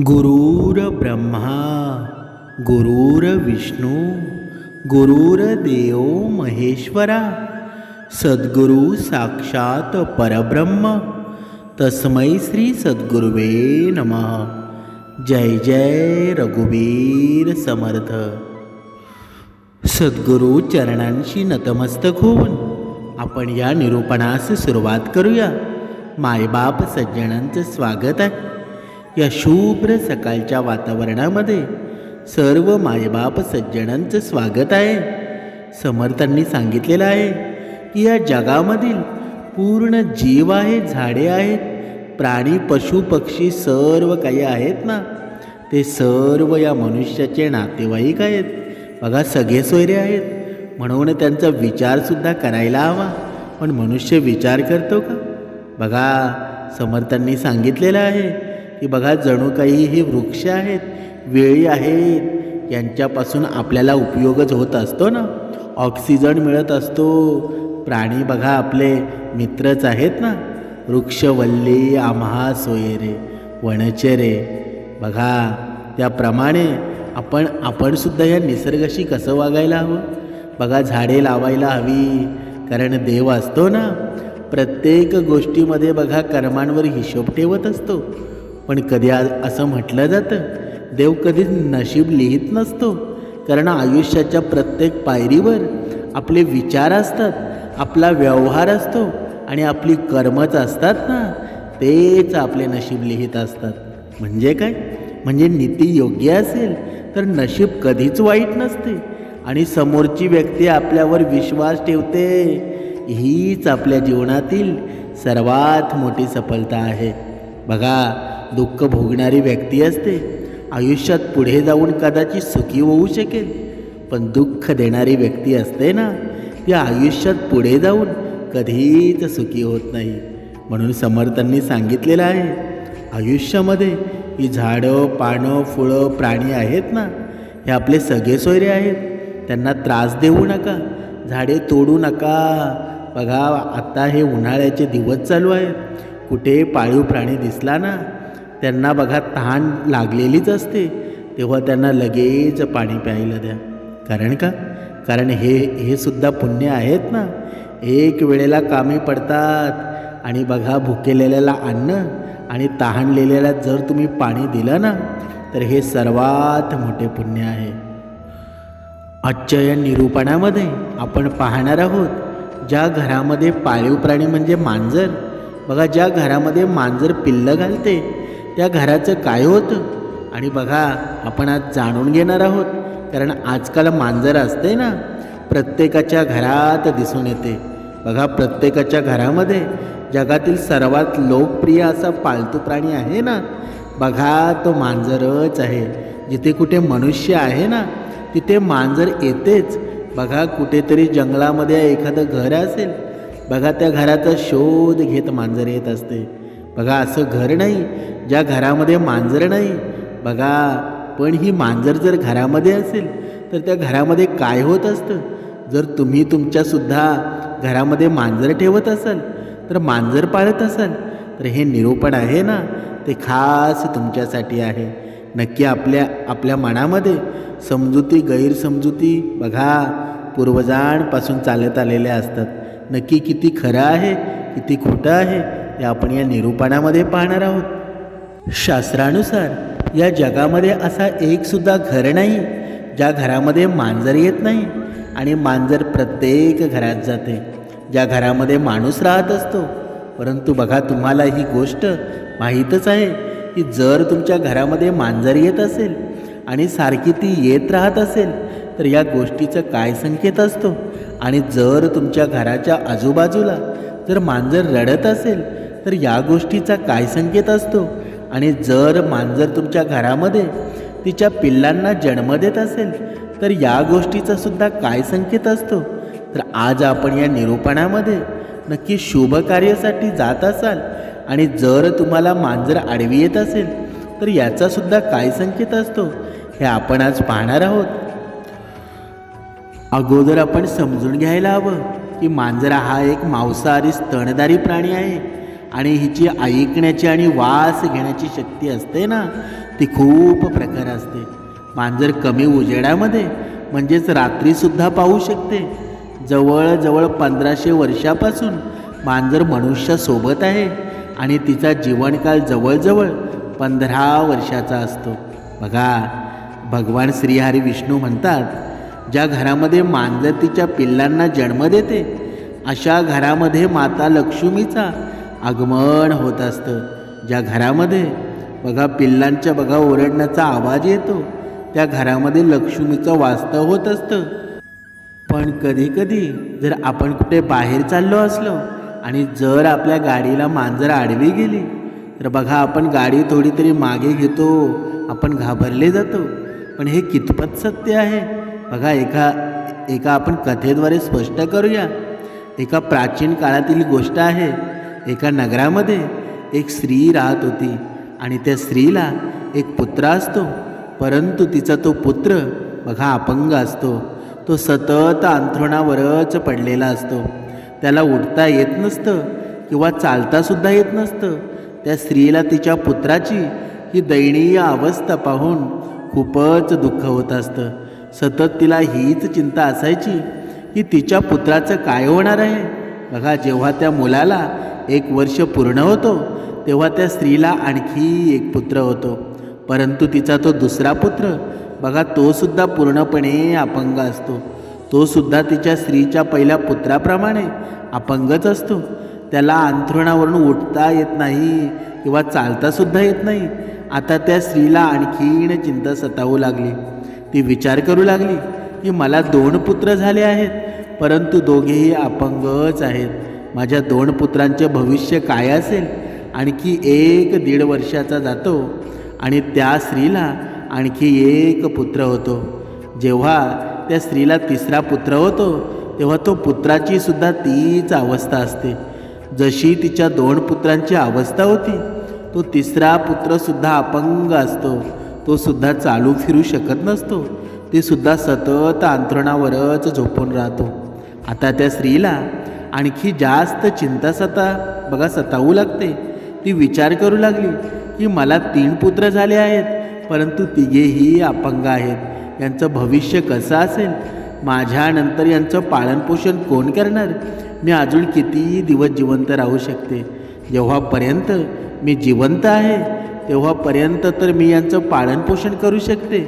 गुरुर्ब्रह्मा गुरुर्विष्णू गुरुर्देव महेश्वरा सद्गुरु साक्षात परब्रह्म तस्मै श्री सद्गुरुवे नमः. जय जय रघुवीर समर्थ. सद्गुरु चरणांशी नतमस्तक होऊन आपण या निरूपणास सुरुवात करूया. मायबाप सज्जनांचं स्वागत आहे. या शुभ्र सकाळच्या वातावरणामध्ये सर्व मायबाप सज्जनांचं स्वागत आहे. समर्थांनी सांगितलेलं आहे की या जगामधील पूर्ण जीव आहे झाडे आहेत प्राणी पशु पक्षी सर्व काही आहेत ना? ते सर्व या मनुष्याचे नातेवाईक आहेत. बघा सगळे सोयरे आहेत. म्हणून त्यांचा विचारसुद्धा करायला हवा. पण मनुष्य विचार करतो का? बघा समर्थांनी सांगितलेलं आहे की बघा जणू काही हे वृक्ष आहेत वेळी आहेत यांच्यापासून आपल्याला उपयोगच होत असतो ना? ऑक्सिजन मिळत असतो. प्राणी बघा आपले मित्रच आहेत ना? वृक्षवल्ली आम्हा सोयरे वणचेरे. बघा त्याप्रमाणे आपण आपणसुद्धा या निसर्गाशी कसं वागायला हवं? बघा झाडे लावायला हवी कारण देव असतो ना? प्रत्येक गोष्टीमध्ये बघा कर्मांवर हिशोब ठेवत असतो. पण कधी असं म्हटलं जातं? देव कधीच नशीब लिहित नसतो. कारण आयुष्याच्या प्रत्येक पायरीवर आपले विचार असतात आपला व्यवहार असतो आणि आपली कर्मच असतात ना तेच आपले नशीब लिहित असतात. म्हणजे काय? म्हणजे नीती योग्य असेल तर नशीब कधीच वाईट नसते आणि समोरची व्यक्ती आपल्यावर विश्वास ठेवते हीच आपल्या जीवनातील सर्वात मोठी सफलता आहे. बघा दुःख भोगणारी व्यक्ती असते. आयुष्यात पुढे जाऊन कदाचित सुखी होऊ शकेल. पण दुःख देणारी व्यक्ती असते ना ती आयुष्यात पुढे जाऊन कधीच सुखी होत नाही. म्हणून समर्थांनी सांगितलेलं आहे आयुष्यामध्ये ही झाडं पानं फुलं प्राणी आहेत ना हे आपले सगळे सोयरे आहेत. त्यांना त्रास देऊ नका झाडे तोडू नका. बघा आत्ता हे उन्हाळ्याचे दिवस चालू आहेत. कुठे पाळीव प्राणी दिसला ना त्यांना बघा तहान लागलेलीच असते तेव्हा त्यांना लगेच पाणी प्यायला द्या. कारण का? कारण हे हे सुद्धा पुण्य आहेत ना. एक वेळेला कामी पडतात आणि बघा भुकेलेल्याला अन्न आणि तहानलेल्याला जर तुम्ही पाणी दिलं ना तर हे सर्वात मोठे पुण्य आहे. आजच्या या निरूपणामध्ये आपण पाहणार आहोत ज्या घरामध्ये पाळीव प्राणी म्हणजे मांजर. बघा ज्या घरामध्ये मांजर पिल्लं घालते त्या घराचं काय होतं? आणि बघा आपण आज जाणून घेणार आहोत. कारण आजकाल मांजर असते ना प्रत्येकाच्या घरात दिसून येते. बघा प्रत्येकाच्या घरामध्ये जगातील सर्वात लोकप्रिय असा पाळतू प्राणी आहे ना? बघा तो मांजरच आहे. जिथे कुठे मनुष्य आहे ना तिथे मांजर येतेच. बघा कुठेतरी जंगलामध्ये एखादं घर असेल. बघा त्या घराचा शोध घेत मांजर येत असते. बघा असं घर नाही ज्या घरामध्ये मांजर नाही. बघा पण ही मांजर जर घरामध्ये असेल तर त्या घरामध्ये काय होत असतं? जर तुम्ही तुमच्यासुद्धा घरामध्ये मांजर ठेवत असाल तर मांजर पाळत असाल तर हे निरूपण आहे ना? ते खास तुमच्यासाठी आहे. नक्की आपल्या आपल्या मनामध्ये समजुती गैरसमजुती बघा पूर्वजांपासून चालत आलेल्या असतात. नक्की किती खरं आहे किती खोटं आहे हे आपण या निरूपणामध्ये पाहणार आहोत. शास्त्रानुसार या जगामध्ये असा एकसुद्धा घर नाही ज्या घरामध्ये मांजर येत नाही आणि मांजर प्रत्येक घरात जाते. ज्या घरामध्ये माणूस राहत असतो. परंतु बघा तुम्हाला ही गोष्ट माहीतच आहे की जर तुमच्या घरामध्ये मांजर येत असेल आणि सारखी ती येत राहत असेल तर या गोष्टीचं काय संकेत असतो? आणि जर तुमच्या घराच्या आजूबाजूला जर मांजर रडत असेल तर या गोष्टीचा काय संकेत असतो? आणि जर मांजर तुमच्या घरामध्ये तिच्या पिल्लांना जन्म देत असेल तर या गोष्टीचा सुद्धा काय संकेत असतो? तर आज आपण या निरूपणामध्ये नक्की शुभ कार्यासाठी जात असाल आणि जर तुम्हाला मांजर आडवी येत असेल तर याचा सुद्धा काय संकेत असतो? हे आपण आज पाहणार आहोत. अगोदर आपण समजून घ्यायला हवं की मांजरा हा एक मांसाहारी स्तनधारी प्राणी आहे. आणि हिची ऐकण्याची आणि वास घेण्याची शक्ती असते ना ती खूप प्रकार असते. मांजर कमी उजेडामध्ये म्हणजेच रात्रीसुद्धा पाहू शकते. जवळजवळ पंधराशे वर्षापासून मांजर मनुष्यासोबत आहे आणि तिचा जीवनकाळ जवळजवळ पंधरा वर्षाचा असतो. बघा भगवान श्रीहरी विष्णू म्हणतात ज्या घरामध्ये मांजर तिच्या पिल्लांना जन्म देते अशा घरामध्ये माता लक्ष्मीचा आगमन होत असतं. ज्या घरामध्ये बघा पिल्लांच्या बघा ओरडण्याचा आवाज येतो त्या घरामध्ये लक्ष्मीचं वास्तव होत असतं. पण कधीकधी जर आपण कुठे बाहेर चाललो असलो आणि जर आपल्या गाडीला मांजर आडवी गेली तर बघा आपण गाडी थोडी तरी मागे घेतो आपण घाबरले जातो. पण हे कितपत सत्य आहे? बघा एका एका आपण कथेद्वारे स्पष्ट करूया. एका प्राचीन काळातील गोष्ट आहे एका नगरामध्ये एक स्त्री राहत होती आणि त्या स्त्रीला एक पुत्र असतो. परंतु तिचा तो पुत्र बघा अपंग असतो. तो सतत अंथरुणावरच पडलेला असतो. त्याला उठता येत नसतं किंवा चालतासुद्धा येत नसतं. त्या स्त्रीला तिच्या पुत्राची ही दयनीय अवस्था पाहून खूपच दुःख होत असतं. सतत तिला हीच चिंता असायची की तिच्या पुत्राचं काय होणार आहे? बघा जेव्हा त्या मुलाला एक वर्ष पूर्ण होतो तेव्हा त्या स्त्रीला आणखी एक पुत्र होतो. परंतु तिचा तो दुसरा पुत्र बघा तोसुद्धा पूर्णपणे अपंग असतो. तो सुद्धा तिच्या स्त्रीच्या पहिल्या पुत्राप्रमाणे अपंगच असतो. त्याला अंथरुणावरून उठता येत नाही किंवा चालतासुद्धा येत नाही. आता त्या स्त्रीला आणखीन चिंता सतावू लागली. ती विचार करू लागली की मला दोन पुत्र झाले आहेत परंतु दोघेही अपंगच आहेत. माझ्या दोन पुत्रांचे भविष्य काय असेल? आणखी एक दीड वर्षाचा जातो आणि त्या स्त्रीला आणखी एक पुत्र होतो. जेव्हा त्या स्त्रीला तिसरा पुत्र होतो तेव्हा तो पुत्राची सुद्धा तीच अवस्था असते. जशी तिच्या दोन पुत्रांची अवस्था होती तो तिसरा पुत्रसुद्धा अपंग असतो. तो सुद्धा चालू फिरू शकत नसतो. ते सुद्धा सतत अंथरुणावरच झोपून राहतो. आता त्या स्त्रीला आणखी जास्त चिंता सता बघा सतावू लागते. ती विचार करू लागली की मला तीन पुत्र झाले आहेत परंतु तिघेही अपंग आहेत. यांचं भविष्य कसं असेल? माझ्यानंतर यांचं पालनपोषण कोण करणार? मी अजून किती दिवस जिवंत राहू शकते. जेव्हापर्यंत मी जिवंत आहे तेव्हापर्यंत तर मी यांचं पालनपोषण करू शकते.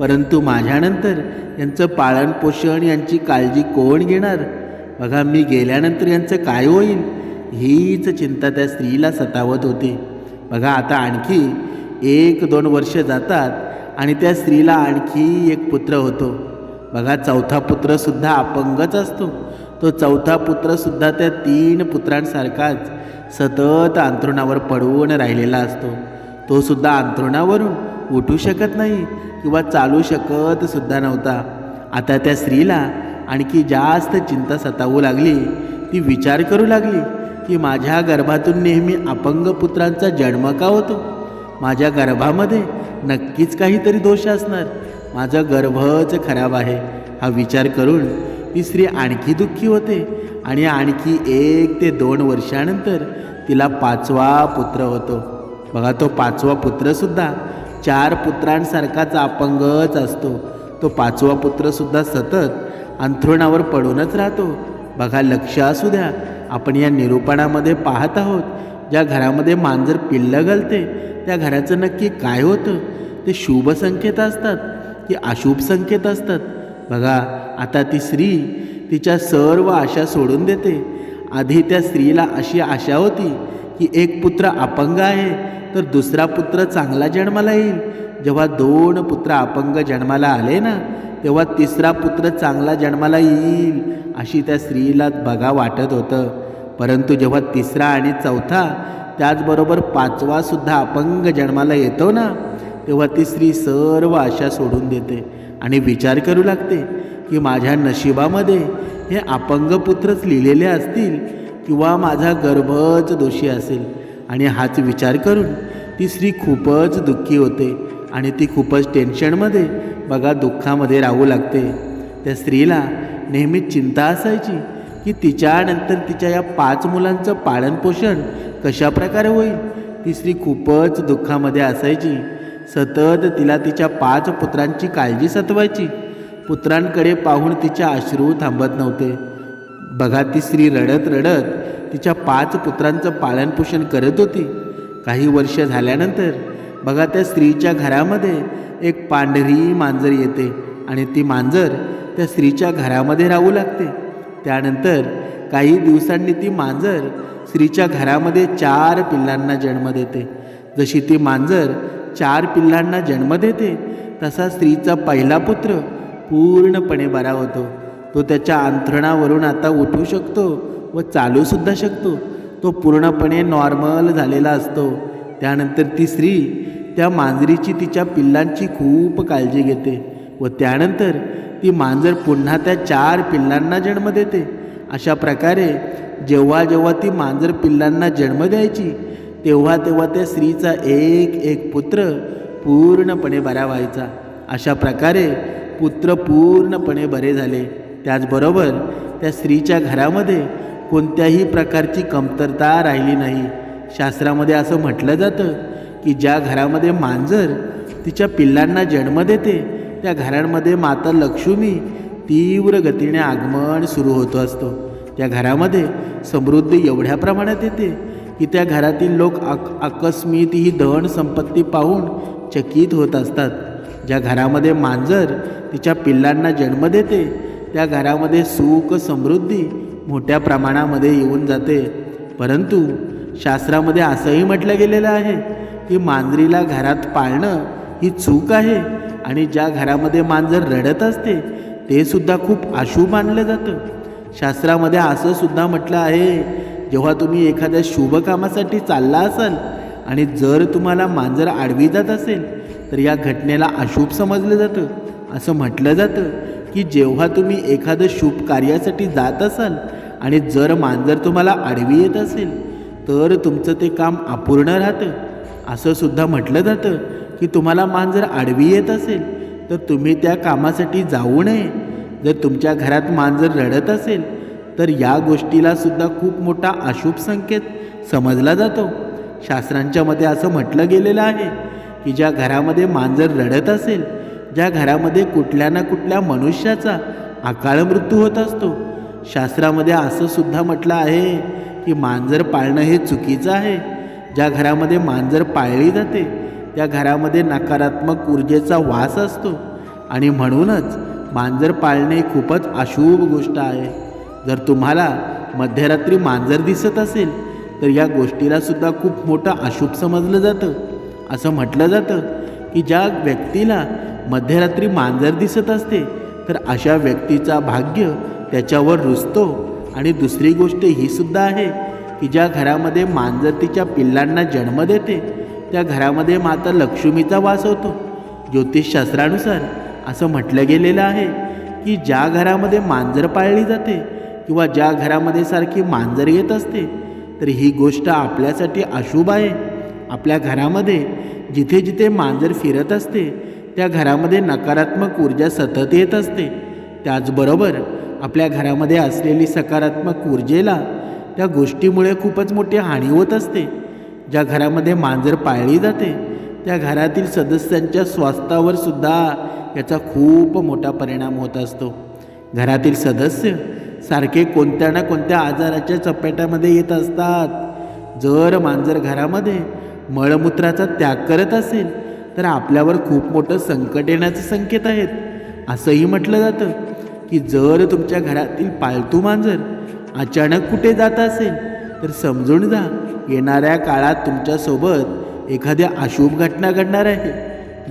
परंतु माझ्यानंतर यांचं पालनपोषण यांची काळजी कोण घेणार? बघा मी गेल्यानंतर यांचं काय होईल? हीच चिंता त्या स्त्रीला सतावत होती. बघा आता आणखी एक दोन वर्ष जातात आणि त्या स्त्रीला आणखी एक पुत्र होतो. बघा चौथा पुत्रसुद्धा अपंगच असतो. तो चौथा पुत्रसुद्धा त्या तीन पुत्रांसारखाच सतत अंथरुणावर पडून राहिलेला असतो. तो सुद्धा अंथरुणावरून उठू शकत नाही किंवा चालू शकत सुद्धा नव्हता. आता त्या स्त्रीला आणखी जास्त चिंता सतावू लागली. ती विचार करू लागली की माझ्या गर्भातून नेहमी अपंग पुत्रांचा जन्म का होतो? माझ्या गर्भामध्ये नक्कीच काहीतरी दोष असणार. माझा गर्भच खराब आहे. हा विचार करून ती स्त्री आणखी दुःखी होते आणि आणखी एक ते दोन वर्षानंतर तिला पाचवा पुत्र होतो. बघा तो पाचवा पुत्रसुद्धा चार पुत्रांसारखाच अपंगच असतो. तो पाचवा पुत्रसुद्धा सतत अंथरुणावर पडूनच राहतो. बघा लक्ष असू द्या. आपण या निरूपणामध्ये पाहत आहोत. ज्या घरामध्ये मांजर पिल्लं घालते त्या घराचं नक्की काय होतं? ते शुभ संकेत असतात की अशुभ संकेत असतात? बघा आता ती स्त्री तिच्या सर्व आशा सोडून देते. आधी त्या स्त्रीला अशी आशा होती की एक पुत्र अपंग आहे तर दुसरा पुत्र चांगला जन्माला येईल. जेव्हा दोन पुत्र अपंग जन्माला आले ना तेव्हा तिसरा पुत्र चांगला जन्माला येईल अशी त्या स्त्रीला बघा वाटत होतं. परंतु जेव्हा तिसरा आणि चौथा त्याचबरोबर पाचवा सुद्धा अपंग जन्माला येतो ना तेव्हा ती स्त्री सर्व आशा सोडून देते आणि विचार करू लागते की माझ्या नशिबामध्ये हे अपंग पुत्रच लिहिलेले असतील किंवा माझा गर्भच दोषी असेल. आणि हाच विचार करून ती स्त्री खूपच दुःखी होते. आणि ती खूपच टेन्शनमध्ये बघा दुःखामध्ये राहू लागते. त्या स्त्रीला नेहमीच चिंता असायची की तिच्यानंतर तिच्या या पाच मुलांचं पालनपोषण कशा प्रकारे होईल? ती स्त्री खूपच दुःखामध्ये असायची. सतत तिला तिच्या पाच पुत्रांची काळजी सतवायची. पुत्रांकडे पाहून तिचे अश्रू थांबत नव्हते. बघा ती स्त्री रडत रडत तिच्या पाच पुत्रांचं पालनपोषण करत होती. काही वर्ष झाल्यानंतर बघा त्या स्त्रीच्या घरामध्ये एक पांढरी मांजर येते आणि ती मांजर त्या स्त्रीच्या घरामध्ये राहू लागते. त्यानंतर काही दिवसांनी ती मांजर स्त्रीच्या घरामध्ये चार पिल्लांना जन्म देते. जशी ती मांजर चार पिल्लांना जन्म देते तसा स्त्रीचा पहिला पुत्र पूर्णपणे बरा होतो. तो त्याच्या अंथरणावरून आता उठू शकतो व चालूसुद्धा शकतो. तो पूर्णपणे नॉर्मल झालेला असतो. त्यानंतर ती स्त्री त्या मांजरीची तिच्या पिल्लांची खूप काळजी घेते व त्यानंतर ती मांजर पुन्हा त्या चार पिल्लांना जन्म देते. अशा प्रकारे जेव्हा जेव्हा ती मांजर पिल्लांना जन्म द्यायची तेव्हा तेव्हा त्या स्त्रीचा एक एक पुत्र पूर्णपणे बरा व्हायचा. अशा प्रकारे पुत्र पूर्णपणे बरे झाले. त्याचबरोबर त्या स्त्रीच्या घरामध्ये कोणत्याही प्रकारची कमतरता राहिली नाही. शास्त्रामध्ये असं म्हटलं जातं की ज्या घरामध्ये मांजर तिच्या पिल्लांना जन्म देते त्या घरांमध्ये माता लक्ष्मी तीव्र गतीने आगमन सुरू होतो असतो. त्या घरामध्ये समृद्धी एवढ्या प्रमाणात येते की त्या घरातील लोक आक आकस्मित ही धन संपत्ती पाहून चकित होत असतात. ज्या घरामध्ये मांजर तिच्या पिल्लांना जन्म देते त्या घरामध्ये सुख समृद्धी मोठ्या प्रमाणामध्ये येऊन जाते. परंतु शास्त्रामध्ये असंही म्हटलं गेलेलं आहे की मांजरीला घरात पाळणं ही चूक आहे आणि ज्या घरामध्ये मांजर रडत असते ते सुद्धा खूप अशुभ मानलं जातं. शास्त्रामध्ये असं सुद्धा म्हटलं आहे जेव्हा तुम्ही एखाद्या शुभ कामासाठी चालला असाल आणि जर तुम्हाला मांजर आडवी जात असेल तर या घटनेला अशुभ समजलं जातं. असं म्हटलं जातं की जेव्हा तुम्ही एखादं शुभ कार्यासाठी जात असाल आणि जर मांजर तुम्हाला आडवी येत असेल तर तुमचं ते काम अपूर्ण राहतं. असं सुद्धा म्हटलं जातं की तुम्हाला मांजर आडवी येत असेल तर तुम्ही त्या कामासाठी जाऊ नये. जर तुमच्या घरात मांजर रडत असेल तर या गोष्टीला सुद्धा खूप मोठा अशुभ संकेत समजला जातो. शास्त्रांच्या मते असं म्हटलं गेलेलं आहे की ज्या घरामध्ये मांजर रडत असेल ज्या घरामध्ये कुठल्या ना कुठल्या मनुष्याचा अकाळ मृत्यू होत असतो शास्त्रामध्ये असं सुद्धा म्हटलं आहे की मांजर पाळणं हे चुकीचं आहे. ज्या घरामध्ये मांजर पाळली जाते त्या घरामध्ये नकारात्मक ऊर्जेचा वास असतो. आणि म्हणूनच मांजर पाळणे खूपच अशुभ गोष्ट आहे. जर तुम्हाला मध्यरात्री मांजर दिसत असेल तर या गोष्टीलासुद्धा खूप मोठं अशुभ समजलं जातं. असं म्हटलं जातं की ज्या व्यक्तीला मध्यरात्री मांजर दिसत असते तर अशा व्यक्तीचा भाग्य त्याच्यावर रुजतो. आणि दुसरी गोष्ट ही सुद्धा आहे की ज्या घरामध्ये मांजर तिच्या पिल्लांना जन्म देते त्या घरामध्ये माता लक्ष्मीचा वास होतो. ज्योतिषशास्त्रानुसार असं म्हटलं गेलेलं आहे की ज्या घरामध्ये मांजर पाळली जाते किंवा ज्या घरामध्ये सारखी मांजर येत असते तर ही गोष्ट आपल्यासाठी अशुभ आहे. आपल्या घरामध्ये जिथे जिथे मांजर फिरत असते त्या घरामध्ये नकारात्मक ऊर्जा सतत येत असते. त्याचबरोबर आपल्या घरामध्ये असलेली सकारात्मक ऊर्जेला त्या गोष्टीमुळे खूपच मोठी हानी होत असते. ज्या घरामध्ये मांजर पाळली जाते त्या घरातील सदस्यांच्या स्वास्थ्यावर सुद्धा याचा खूप मोठा परिणाम होत असतो. घरातील सदस्य सारखे कोणत्या ना कोणत्या आजाराच्या चपेट्यामध्ये येत असतात. जर मांजर घरामध्ये मळमूत्राचा त्याग करत असेल तर आपल्यावर खूप मोठं संकट येण्याचे संकेत आहेत. असंही म्हटलं जातं. की जर तुमच्या घरातील पाळतू मांजर अचानक कुठे जात असेल तर समजून जा येणाऱ्या काळात तुमच्यासोबत एखाद्या अशुभ घटना घडणार आहे.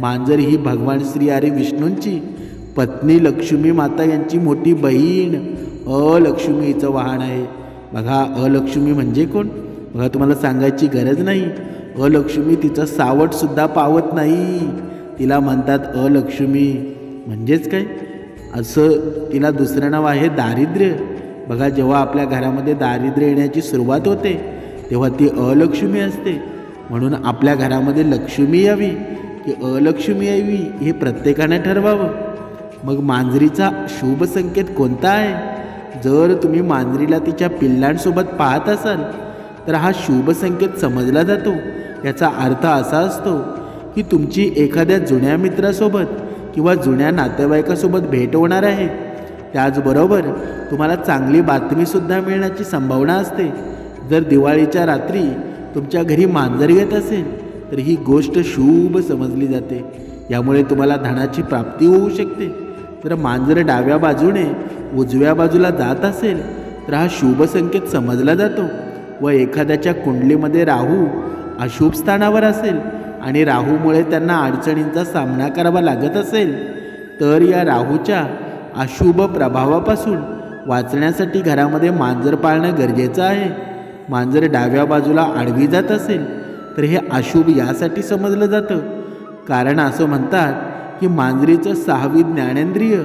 मांजर ही भगवान श्री हरी विष्णूंची पत्नी लक्ष्मी माता यांची मोठी बहीण अलक्ष्मीचं वाहन आहे. बघा अलक्ष्मी म्हणजे कोण? बघा तुम्हाला सांगायची गरज नाही. अलक्ष्मी तिचं सावटसुद्धा पावत नाही. तिला म्हणतात अलक्ष्मी. म्हणजेच काय? असं तिला दुसरं नाव आहे दारिद्र्य. बघा जेव्हा आपल्या घरामध्ये दारिद्र्य येण्याची सुरुवात होते तेव्हा ती अलक्ष्मी असते. म्हणून आपल्या घरामध्ये लक्ष्मी यावी की अलक्ष्मी यावी हे प्रत्येकाने ठरवावं. मग मांजरीचा शुभ संकेत कोणता आहे? जर तुम्ही मांजरीला तिच्या पिल्लांसोबत पाहत असाल तर हा शुभ संकेत समजला जातो. याचा अर्थ असा असतो की तुमची एखाद्या जुन्या मित्रासोबत किंवा जुन्या नातेवाईकासोबत भेट होणार आहे. त्याचबरोबर तुम्हाला चांगली बातमीसुद्धा मिळण्याची संभावना असते. जर दिवाळीच्या रात्री तुमच्या घरी मांजर येत असेल तर ही गोष्ट शुभ समजली जाते. यामुळे तुम्हाला धनाची प्राप्ती होऊ शकते. जर मांजर डाव्या बाजूने उजव्या बाजूला जात असेल तर हा शुभ संकेत समजला जातो. व एखाद्याच्या कुंडलीमध्ये राहू अशुभ स्थानावर असेल आणि राहूमुळे त्यांना अडचणींचा सामना करावा लागत असेल तर या राहूच्या अशुभ प्रभावापासून वाचण्यासाठी घरामध्ये मांजर पाळणं गरजेचं आहे. मांजर डाव्या बाजूला आडवी जात असेल तर हे अशुभ यासाठी समजलं जातं. कारण असं म्हणतात की मांजरीचं सहावी ज्ञानेंद्रिय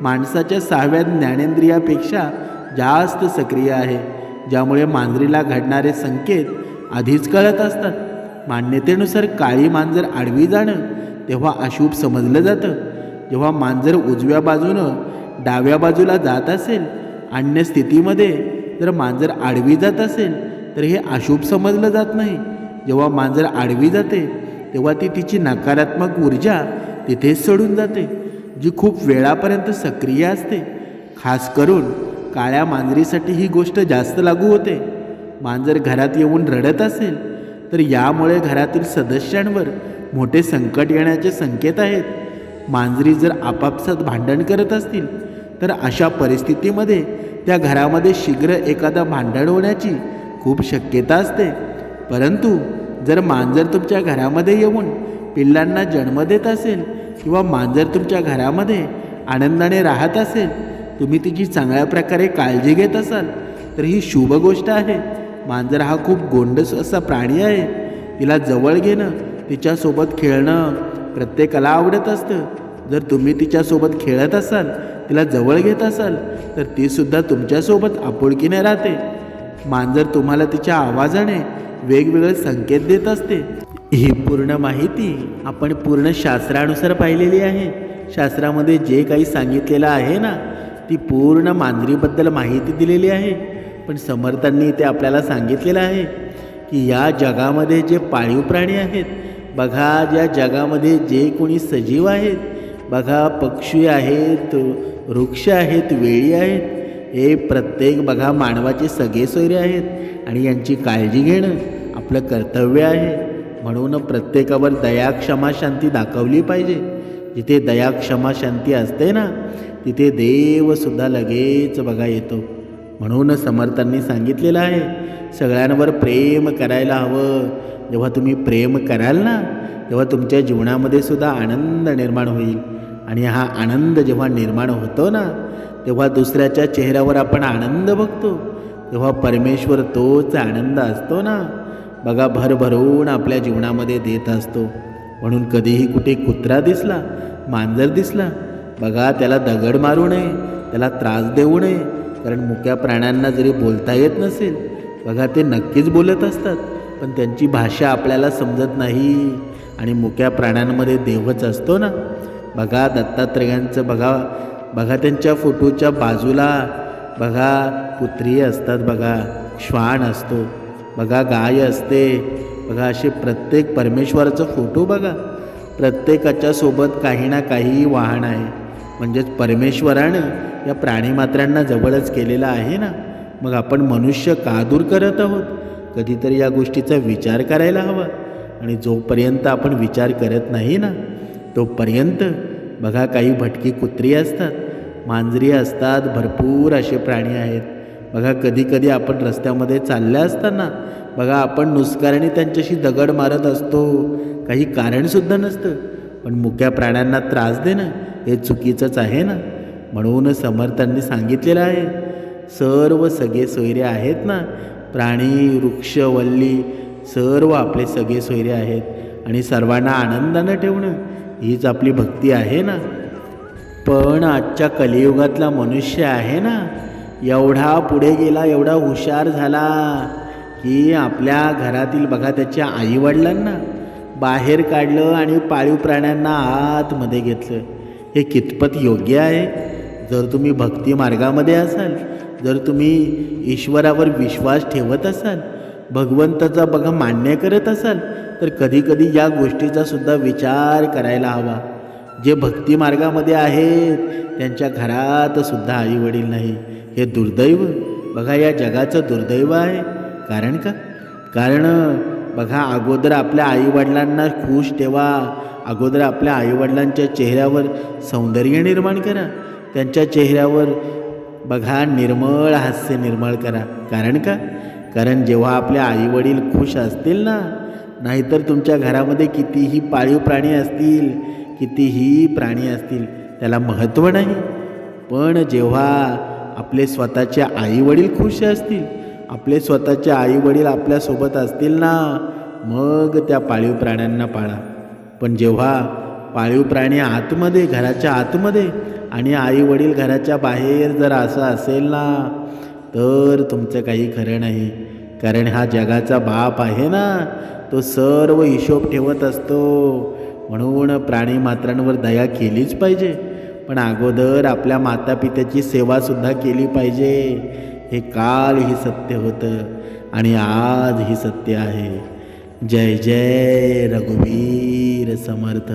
माणसाच्या सहाव्या ज्ञानेंद्रियापेक्षा जास्त सक्रिय आहे ज्यामुळे मांजरीला घडणारे संकेत आधीच कळत असतात. मान्यतेनुसार काळी मांजर आडवी जाणं तेव्हा अशुभ समजलं जातं. जेव्हा मांजर उजव्या बाजूनं डाव्या बाजूला जात असेल अन्य स्थितीमध्ये जर मांजर आडवी जात असेल तर हे अशुभ समजलं जात नाही. जेव्हा मांजर आडवी जाते तेव्हा ती तिची नकारात्मक ऊर्जा तिथेच सोडून जाते जी खूप वेळापर्यंत सक्रिय असते. खास करून काळ्या मांजरीसाठी ही गोष्ट जास्त लागू होते. मांजर घरात येऊन रडत असेल तर यामुळे घरातील सदस्यांवर मोठे संकट येण्याचे संकेत आहेत. मांजरी जर आपापसात भांडण करत असतील तर अशा परिस्थितीमध्ये त्या घरामध्ये शीघ्र एखादा भांडण होण्याची खूप शक्यता असते. परंतु जर मांजर तुमच्या घरामध्ये येऊन पिल्लांना जन्म देत असेल किंवा मांजर तुमच्या घरामध्ये आनंदाने राहत असेल तुम्ही तिची चांगल्या प्रकारे काळजी घेत असाल तर ही शुभ गोष्ट आहे. मांजर हा खूप गोंडस असा प्राणी आहे. तिला जवळ घेणं तिच्यासोबत खेळणं प्रत्येकाला आवडत असतं. जर तुम्ही तिच्यासोबत खेळत असाल तिला जवळ घेत असाल तर तीसुद्धा तुमच्यासोबत आपुळकीने राहते. मांजर तुम्हाला तिच्या आवाजाने वेगवेगळे संकेत देत असते. ही पूर्ण माहिती आपण पूर्ण शास्त्रानुसार पाहिलेली आहे. शास्त्रामध्ये जे काही सांगितलेलं आहे ना ती पूर्ण मांजरीबद्दल माहिती दिलेली आहे. पण समर्थांनी ते आपल्याला सांगितलेलं आहे की या जगामध्ये जे पाळीव प्राणी आहेत बघा ज्या जगामध्ये जे कोणी सजीव आहेत बघा पक्षी आहेत वृक्ष आहेत वेळी आहेत हे प्रत्येक बघा मानवाचे सगळे सोयरे आहेत आणि यांची काळजी घेणं आपलं कर्तव्य आहे. म्हणून प्रत्येकावर दया क्षमा शांती दाखवली पाहिजे. जिथे दया क्षमा शांती असते ना तिथे देवसुद्धा लगेच बघा येतो. म्हणून समर्थांनी सांगितलेलं आहे. सगळ्यांवर प्रेम करायला हवं. जेव्हा तुम्ही प्रेम कराल ना तेव्हा तुमच्या जीवनामध्ये सुद्धा आनंद निर्माण होईल. आणि हा आनंद जेव्हा निर्माण होतो ना तेव्हा दुसऱ्याच्या चेहऱ्यावर आपण आनंद बघतो. तेव्हा परमेश्वर तोच आनंद असतो ना. बघा भरभरून आपल्या जीवनामध्ये देत असतो. म्हणून कधीही कुठे कुत्रा दिसला मांजर दिसला बघा त्याला दगड मारू नये त्याला त्रास देऊ नये कारण मुक्या प्राण्यांना जरी बोलता येत नसेल बघा ते नक्कीच बोलत असतात पण त्यांची भाषा आपल्याला समजत नाही. आणि मुक्या प्राण्यांमध्ये देवच असतो ना? बघा दत्तात्रेयांचं बघा बघा त्यांच्या फोटोच्या बाजूला बघा कुत्री असतात बघा श्वान असतो बघा गाय असते बघा असे प्रत्येक परमेश्वराचं फोटो बघा. प्रत्येकाच्या सोबत काही ना काही वाहन आहे. म्हणजेच परमेश्वरानं या प्राणीमात्रांना जवळच केलेलं आहे ना? मग आपण मनुष्य का दूर करत आहोत? कधीतरी या गोष्टीचा विचार करायला हवा. आणि जोपर्यंत आपण विचार करत नाही ना तोपर्यंत बघा काही भटकी कुत्री असतात. मांजरी असतात भरपूर असे प्राणी आहेत. बघा कधीकधी आपण रस्त्यामध्ये चालल्या असताना बघा आपण नुसकाराने त्यांच्याशी दगड मारत असतो. काही कारणसुद्धा नसतं. पण मुक्या प्राण्यांना त्रास देणं हे चुकीचंच आहे ना? म्हणून समर्थांनी सांगितलेलं आहे. सर्व सगळे सोयरे आहेत ना? प्राणी वृक्ष वल्ली सर्व आपले सगळे सोयरे आहेत. आणि सर्वांना आनंदानं ठेवणं हीच आपली भक्ती आहे ना? पण आजच्या कलियुगातला मनुष्य आहे ना? एवढा पुढे गेला एवढा हुशार झाला की आपल्या घरातील बघा त्याच्या आईवडिलांना बाहेर काढलं आणि पाळीव प्राण्यांना आतमध्ये घेतलं. हे कितपत योग्य आहे? जर तुम्ही भक्ती मार्गामध्ये असाल जर तुम्ही ईश्वरावर विश्वास ठेवत असाल भगवंताचा बघा मान्य करत असाल तर कधीकधी या गोष्टीचा सुद्धा विचार करायला हवा. जे भक्ती मार्गामध्ये आहेत त्यांच्या घरात सुद्धा आईवडील नाही. हे दुर्दैव. बघा या जगाचं दुर्दैव आहे. कारण का? कारण बघा अगोदर आपल्या आईवडिलांना खुश ठेवा. अगोदर आपल्या आईवडिलांच्या चेहऱ्यावर सौंदर्य निर्माण करा. त्यांच्या चेहऱ्यावर बघा निर्मळ हास्य निर्माण करा. कारण का? कारण जेव्हा आपले आईवडील खुश असतील ना नाहीतर तुमच्या घरामध्ये कितीही पाळीव प्राणी असतील कितीही प्राणी असतील त्याला महत्त्व नाही. पण जेव्हा आपले स्वतःचे आईवडील खुश असतील आपले स्वतःचे आईवडील आपल्यासोबत असतील ना मग त्या पाळीव प्राण्यांना पाळा. पण जेव्हा पाळीव प्राणी आतमध्ये घराच्या आतमध्ये आणि आईवडील घराच्या बाहेर जर असं असेल ना तर तुमचं काही खरं नाही. कारण हा जगाचा बाप आहे ना तो सर्व हिशोब ठेवत असतो. म्हणून प्राणी मात्रांवर दया केलीच पाहिजे. पण अगोदर आपल्या मातापित्याची सेवासुद्धा केली पाहिजे. हे कालही सत्य होतं आणि आज ही सत्य आहे. जय जय रघुवीर समर्थ.